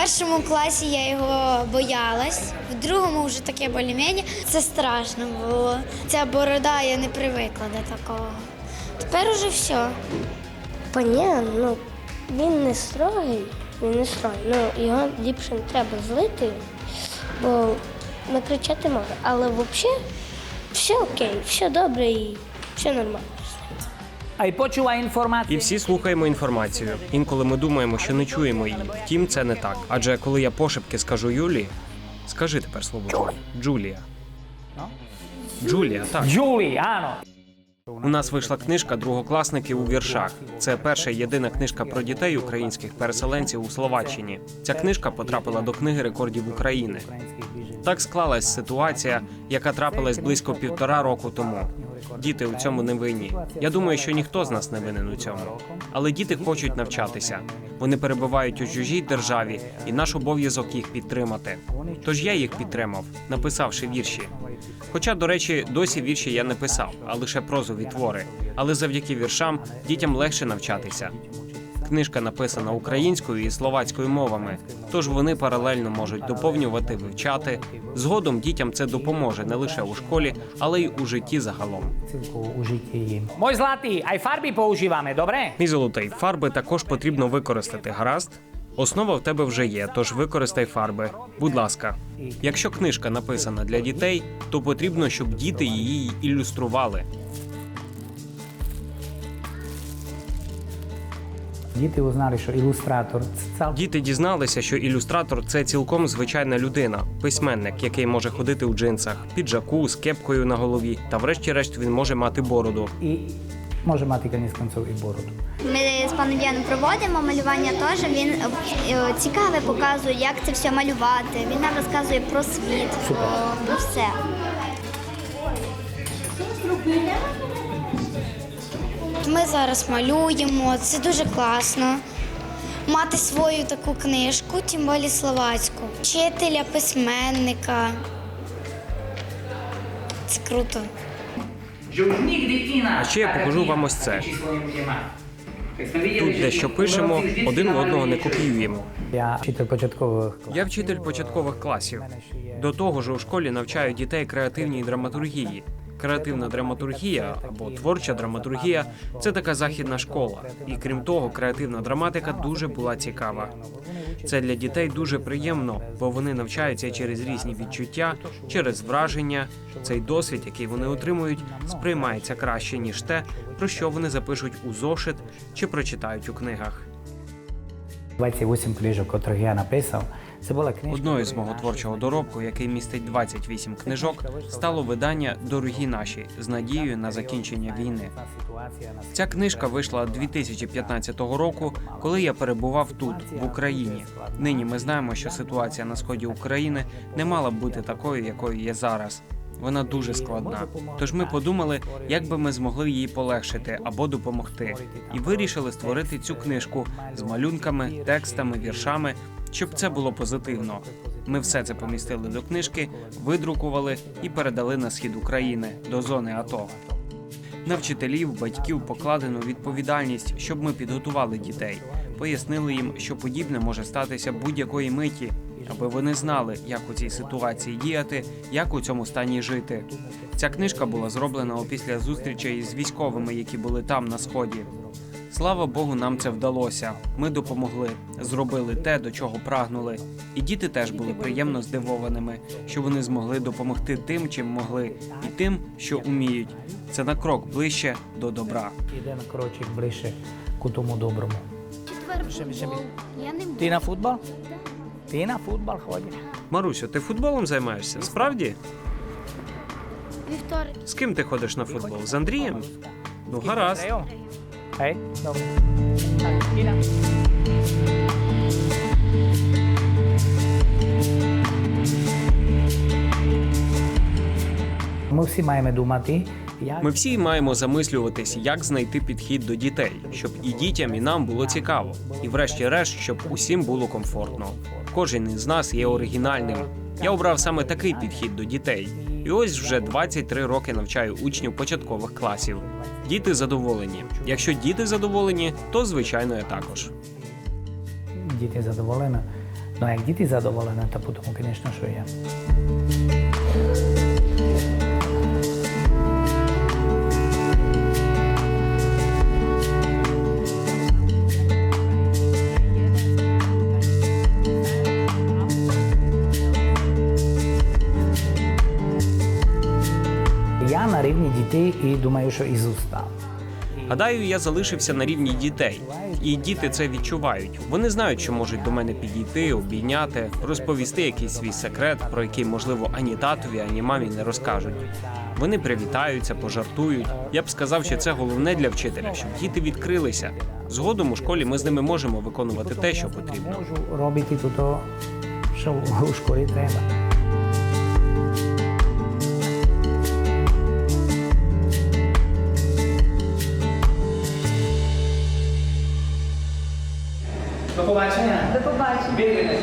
першому класі я його боялась, в другому вже таке більш-менш. Це страшно було. Ця борода, я не привикла до такого. Тепер уже все. Паня, ну він не строгий, він не строгий. Ну його ліпше не треба злити, бо накричати може. Але взагалі все окей, все добре і все нормально. А почула І інформацію. всі слухаємо інформацію. Інколи ми думаємо, що не чуємо її. Втім, це не так. Адже коли я пошепки скажу Юлі, скажи тепер слово Джулія. Джулія. Джулія, так. Джулі, ано. У нас вийшла книжка Другокласники у віршах. Це перша і єдина книжка про дітей українських переселенців у Словаччині. Ця книжка потрапила до книги рекордів України. Так склалась ситуація, яка трапилась близько півтора року тому. Діти у цьому не винні. Я думаю, що ніхто з нас не винен у цьому. Але діти хочуть навчатися. Вони перебувають у чужій державі, і наш обов'язок їх підтримати. Тож я їх підтримав, написавши вірші. Хоча, до речі, досі вірші я не писав, а лише прозові твори. Але завдяки віршам дітям легше навчатися. Книжка написана українською і словацькою мовами, тож вони паралельно можуть доповнювати, вивчати. Згодом дітям це допоможе не лише у школі, але й у житті загалом. Мой златий, а й фарбі поуживаме, добре? Мій золотий, фарби також потрібно використати. Гаразд? Основа в тебе вже є, тож використай фарби. Будь ласка. Якщо книжка написана для дітей, то потрібно, щоб діти її ілюстрували. Діти узнали, що ілюстратор це Діти дізналися, що ілюстратор це цілком звичайна людина, письменник, який може ходити у джинсах, піджаку з кепкою на голові, та врешті-решт він може мати бороду. і може мати кінець кінців і бороду. Ми з паном Яном проводимо малювання теж. Він е, цікаве показує, як це все малювати. Він нам розказує про світ, про, про все. Ми зараз малюємо, це дуже класно. Мати свою таку книжку, тим більше словацьку. Вчителя, письменника. Це круто. А ще я покажу вам ось це. Тут дещо пишемо, один в одного не копіюємо. Я вчитель початкових класів. Я вчитель початкових класів. До того ж, у школі навчаю дітей креативній драматургії. Креативна драматургія або творча драматургія це така західна школа. І крім того, креативна драматика дуже була цікава. Це для дітей дуже приємно, бо вони навчаються через різні відчуття, через враження. Цей досвід, який вони отримують, сприймається краще ніж те, про що вони запишуть у зошит чи прочитають у книгах. 28 книжок, котрих я написав. Це була книжка. Одною з мого творчого доробку, який містить 28 книжок, стало видання Дорогі наші з надією на закінчення війни. Ця книжка вийшла 2015 року, коли я перебував тут, в Україні. Нині ми знаємо, що ситуація на сході України не мала б бути такою, якою є зараз. Вона дуже складна. Тож ми подумали, як би ми змогли її полегшити або допомогти, і вирішили створити цю книжку з малюнками, текстами, віршами, щоб це було позитивно. Ми все це помістили до книжки, видрукували і передали на схід України до зони АТО. На вчителів, батьків покладено відповідальність, щоб ми підготували дітей, пояснили їм, що подібне може статися будь-якої миті, аби вони знали, як у цій ситуації діяти, як у цьому стані жити. Ця книжка була зроблена опісля зустрічей з військовими, які були там на сході. Слава Богу, нам це вдалося. Ми допомогли, зробили те, до чого прагнули. І діти теж були приємно здивованими, що вони змогли допомогти тим, чим могли, і тим, що уміють. Це на крок ближче до добра. Іде на крочик ближче к тому доброму. Я не Ти на футбол? Ти на футбол ходиш? Марусю, ти футболом займаєшся? Справді? вівторок. З ким ти ходиш на футбол? З Андрієм? Ну, гаразд. Гей, добре. Так, Іра. Ми всі маємо думати, як Ми всі маємо замислюватись, як знайти підхід до дітей, щоб і дітям, і нам було цікаво, і врешті-решт, щоб усім було комфортно. Кожен із нас є оригінальним. Я обрав саме такий підхід до дітей. І ось вже 23 роки навчаю учнів початкових класів. Діти задоволені. Якщо діти задоволені, то звичайно я також. діти задоволені. Ну як діти задоволені, то потім, звісно, що. Я дітей і думаю, що Ісус став. Гадаю, я залишився на рівні дітей, і діти це відчувають. Вони знають, що можуть до мене підійти, обійняти, розповісти якийсь свій секрет, про який, можливо, ані татові, ані мамі не розкажуть. Вони привітаються, пожартують. Я б сказав, що це головне для вчителя, щоб діти відкрилися. Згодом у школі ми з ними можемо виконувати те, що потрібно. Можу робити то, що у школі треба. До побачення. До побачення. Вірвінець.